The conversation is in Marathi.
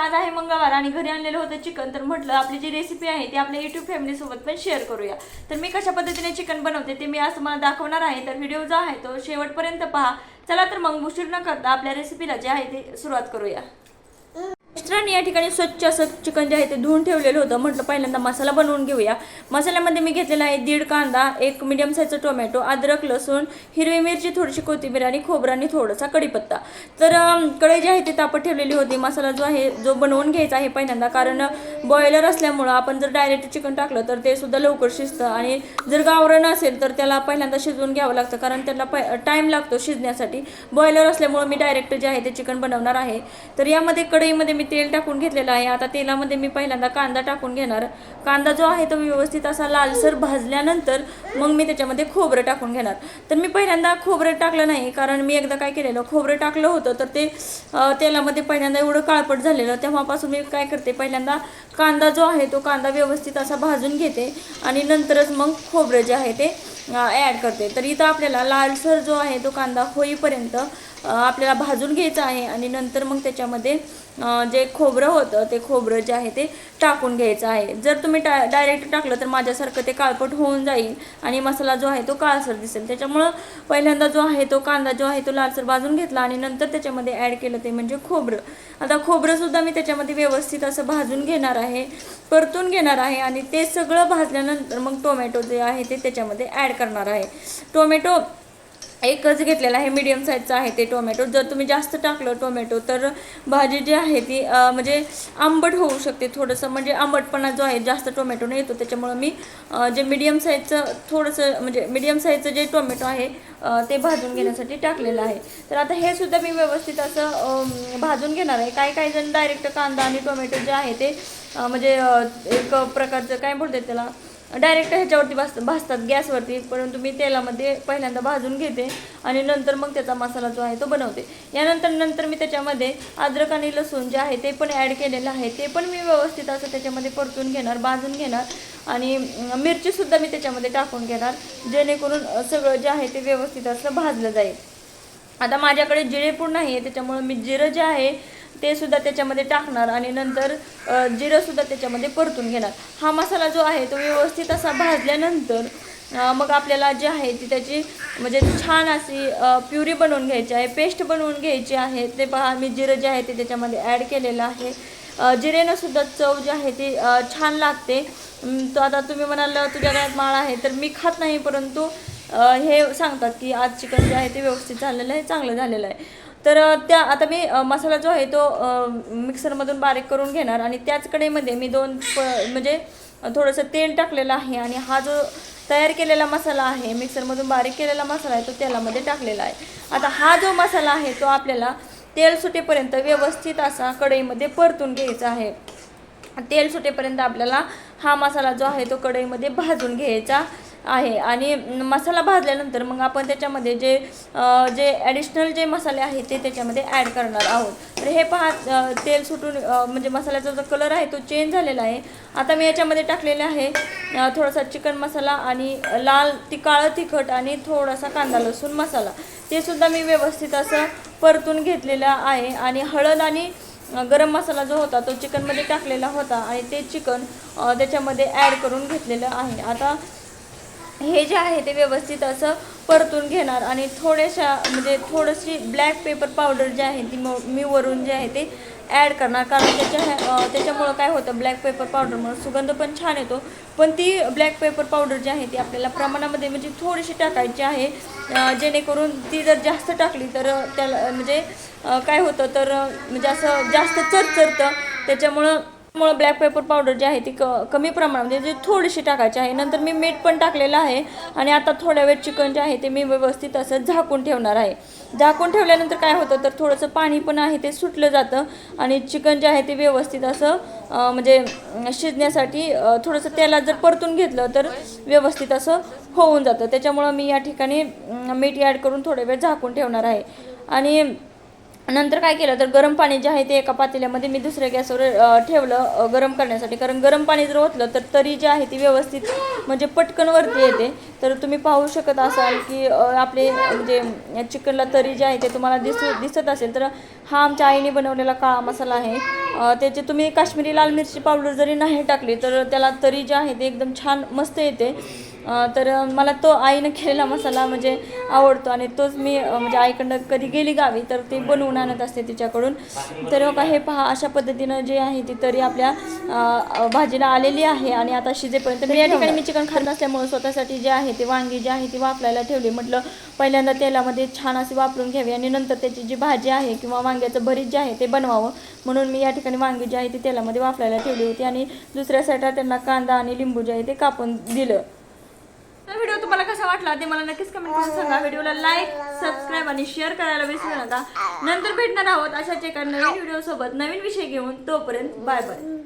आज आहे मंगळवार आणि घरी आणलेलं होतं चिकन तर म्हटलं आपली जी रेसिपी आहे ती आपल्या युट्यूब फॅमिलीसोबत पण शेअर करूया. तर मी कशा पद्धतीने चिकन बनवते ते मी आज तुम्हाला दाखवणार आहे. तर व्हिडिओ जो आहे तो शेवटपर्यंत पहा. चला तर मग उशीर न करता आपल्या रेसिपीला जे आहे ते सुरुवात करूया. मिस्टरांनी या ठिकाणी स्वच्छ असं चिकन जे आहे ते धुवून ठेवलेलं होतं. म्हटलं पहिल्यांदा मसाला बनवून घेऊया. मसाल्यामध्ये मी घेतलेला आहे दीड कांदा एक मिडियम साईजचं टोमॅटो अद्रक लसूण हिरवी मिरची थोडीशी कोथिंबीर आणि खोबरं आणि थोडासा कढीपत्ता. तर कढई जी आहे ती तापत ठेवलेली होती. मसाला जो आहे जो बनवून घ्यायचा आहे पहिल्यांदा. कारण बॉयलर असल्यामुळं आपण जर डायरेक्ट चिकन टाकलं तर ते सुद्धा लवकर शिजतं आणि जर गावरण असेल तर त्याला पहिल्यांदा शिजवून घ्यावं लागतं. कारण त्याला प टाईम लागतो शिजण्यासाठी. बॉयलर असल्यामुळं मी डायरेक्ट जे आहे ते चिकन बनवणार आहे. तर यामध्ये कढईमध्ये मी तेल टाकून घेतलेलं आहे. आता तेलामध्ये मी पहिल्यांदा कांदा टाकून घेणार. कांदा जो आहे तो व्यवस्थित असा लालसर भाजल्यानंतर मग मी त्याच्यामध्ये खोबरं टाकून घेणार. तर मी पहिल्यांदा खोबरं टाकलं नाही कारण मी एकदा काय केलेलं खोबरं टाकलं होतं तर ते तेलामध्ये पहिल्यांदा एवढं काळपट झालेलं. तेव्हापासून मी काय करते पहिल्यांदा कांदा जो आहे तो कांदा व्यवस्थित असा भाजून घेते आणि नंतरच मग खोबरं जे आहे ते ॲड करते. तर इथं आपल्याला लालसर जो आहे तो कांदा होईपर्यंत आपल्याला भाजून घ्यायचं आहे आणि नंतर मग त्याच्यामध्ये जे खोबरं होतं ते खोबरं जे आहे ते टाकून घ्यायचं आहे. जर तुम्ही टा डायरेक्ट टाकलं तर माझ्यासारखं ते काळपट होऊन जाईल आणि मसाला जो आहे तो काळसर दिसेल. त्याच्यामुळं पहिल्यांदा जो आहे तो कांदा जो आहे तो लालसर भाजून घेतला आणि नंतर त्याच्यामध्ये ॲड केलं ते म्हणजे खोबरं. आता खोबरंसुद्धा मी त्याच्यामध्ये व्यवस्थित असं भाजून घेणार आहे परतून घेणार आहे आणि ते सगळं भाजल्यानंतर मग टोमॅटो जे आहे ते त्याच्यामध्ये ॲड करणार आहे. टोमॅटो एकच घेतलेला आहे मीडियम साईजचा आहे ते टोमॅटो जर तुम्ही जास्त टाकलं टोमॅटो तर भाजी जी आहे ती म्हणजे आंबट होऊ शकते थोडंसं. म्हणजे आंबटपणा जो आहे जास्त टोमॅटोने येतो. त्याच्यामुळं मी जे मीडियम साईजचं थोडंसं म्हणजे मीडियम साईजचं जे टोमॅटो आहे ते भाजून घेण्यासाठी टाकलेलं आहे. तर आता हे सुद्धा मी व्यवस्थित असं भाजून घेणार आहे. काही काही जण डायरेक्ट कांदा आणि टोमॅटो जे आहे ते म्हणजे एक प्रकारचं काय बोलतात त्याला? डायरेक्ट ह्याच्यावरती भास भाजतात गॅसवरती परंतु मी तेलामध्ये पहिल्यांदा भाजून घेते आणि नंतर मग त्याचा मसाला जो आहे तो बनवते. यानंतर नंतर मी त्याच्यामध्ये अद्रक आणि लसूण जे आहे ते पण ॲड केलेलं आहे. ते पण मी व्यवस्थित असं त्याच्यामध्ये परतून घेणार भाजून घेणार आणि मिरचीसुद्धा मी त्याच्यामध्ये टाकून घेणार जेणेकरून सगळं जे आहे ते व्यवस्थित असं भाजलं जाईल. आता माझ्याकडे जिरेपूड नाही आहे त्याच्यामुळं मी जिरं जे आहे ते सुद्धा त्याच्यामध्ये टाकणार आणि नंतर जिरंसुद्धा त्याच्यामध्ये परतून घेणार. हा मसाला जो आहे तो व्यवस्थित असा भाजल्यानंतर मग आपल्याला जे आहे ती त्याची म्हणजे छान अशी प्युरी बनवून घ्यायची आहे पेस्ट बनवून घ्यायची आहे. ते पहा मी जिरं जे आहे ते त्याच्यामध्ये ॲड केलेलं आहे. जिरेनंसुद्धा जिरेनं सुद्धा चव जी आहे ती छान लागते. तो आता तुम्ही म्हणाल तुझ्या घरात माळ आहे तर मी खात नाही परंतु हे सांगतात की आज चिकन जे आहे ते व्यवस्थित झालेलं आहे चांगलं झालेलं आहे. तर त्या आता मी मसाला जो आहे तो मिक्सरमधून बारीक करून घेणार आणि त्याच कढईमध्ये मी दोन प म्हणजे थोडंसं तेल टाकलेलं आहे आणि हा जो तयार केलेला मसाला आहे मिक्सरमधून बारीक केलेला मसाला आहे तो तेलामध्ये टाकलेला आहे. आता हा जो मसाला आहे तो आपल्याला तेल सुटेपर्यंत व्यवस्थित असा कढईमध्ये परतून घ्यायचा आहे. तेल सुटेपर्यंत आपल्याला हा मसाला जो आहे तो कढईमध्ये भाजून घ्यायचा आहे. आणि मसाला भाजल्यानंतर मग आपण त्याच्यामध्ये जे जे ॲडिशनल जे मसाले आहेत ते त्याच्यामध्ये ॲड करणार आहोत. तर हे पहा तेल सुटून म्हणजे मसाल्याचा जो कलर आहे तो चेंज झालेला आहे. आता मी याच्यामध्ये टाकलेले आहे थोडासा चिकन मसाला आणि लाल ती काळं तिखट आणि थोडासा कांदा लसूण मसाला. ते सुद्धा मी व्यवस्थित असं परतून घेतलेलं आहे. आणि हळद आणि गरम मसाला जो होता तो चिकनमध्ये टाकलेला होता आणि ते चिकन त्याच्यामध्ये ॲड करून घेतलेलं आहे. आता हे जे आहे ते व्यवस्थित असं परतून घेणार आणि थोड्याशा म्हणजे थोडीशी ब्लॅक पेपर पावडर जी आहे ती म मी वरून जे आहे ते ॲड करणार. कारण त्याच्या त्याच्यामुळं काय होतं ब्लॅक पेपर पावडरमुळं सुगंध पण छान येतो. पण ती ब्लॅक पेपर पावडर जी आहे ती आपल्याला प्रमाणामध्ये म्हणजे थोडीशी टाकायची आहे. जेणेकरून ती जर जास्त टाकली तर त्याला म्हणजे काय होतं तर म्हणजे असं जास्त चरचरतं. त्याच्यामुळं मुळं ब्लॅक पेपर पावडर जी आहे ती क कमी प्रमाणामध्ये म्हणजे थोडीशी टाकायची आहे. नंतर मी मीठ पण टाकलेलं आहे आणि आता थोड्या वेळ चिकन जे आहे ते मी व्यवस्थित असं झाकून ठेवणार आहे. झाकून ठेवल्यानंतर काय होतं तर थोडंसं पाणी पण आहे ते सुटलं जातं आणि चिकन जे आहे ते व्यवस्थित असं म्हणजे शिजण्यासाठी थोडंसं तेलात जर परतून घेतलं तर व्यवस्थित असं होऊन जातं. त्याच्यामुळं मी या ठिकाणी मीठ ॲड करून थोड्या वेळ झाकून ठेवणार आहे. आणि नंतर काय केलं तर गरम पाणी जे आहे ते एका पातेल्यामध्ये मी दुसऱ्या गॅसवर ठेवलं गरम करण्यासाठी. कारण गरम पाणी जर ओतलं तर तरी जी आहे ती व्यवस्थित म्हणजे पटकन वरती येते. तर तुम्ही पाहू शकत असाल की आपले म्हणजे चिकनला तरी जे आहे ते तुम्हाला दिसू दिसत असेल. तर हा आमच्या आईने बनवलेला काळा मसाला आहे. त्याचे तुम्ही काश्मीरी लाल मिरची पावडर जरी नाही टाकली तर त्याला तरी जे आहे ते एकदम छान मस्त येते. तर मला तो आईनं केलेला मसाला म्हणजे आवडतो आणि तोच मी म्हणजे आईकडनं कधी गेली गावी तर ते बनवून आणत असते तिच्याकडून. तर हो का हे पहा अशा पद्धतीनं जे आहे ती तरी आपल्या भाजीला आलेली आहे आणि आता शिजेपर्यंत मी या ठिकाणी मी चिकन खात नसल्यामुळे स्वतःसाठी जे आहे ते वांगी जी आहे ती वाफलायला ठेवली. म्हटलं पहिल्यांदा तेलामध्ये छान असे वापरून घ्यावी आणि नंतर त्याची जी भाजी आहे किंवा वांग्याचं भरीत जे आहे ते बनवावं. म्हणून मी या ठिकाणी वांगी जी आहे ती तेलामध्ये वाफलायला ठेवली होती आणि दुसऱ्या साईडला त्यांना कांदा आणि लिंबू जे आहे ते कापून दिलं. तर व्हिडिओ तुम्हाला कसा वाटला ते मला नक्कीच कमेंट करून सांगा. व्हिडिओला लाईक सबस्क्राईब आणि शेअर करायला विसरू नका. नंतर भेटणार आहोत अशाच एका नवीन व्हिडिओ सोबत नवीन विषय घेऊन तोपर्यंत बाय बाय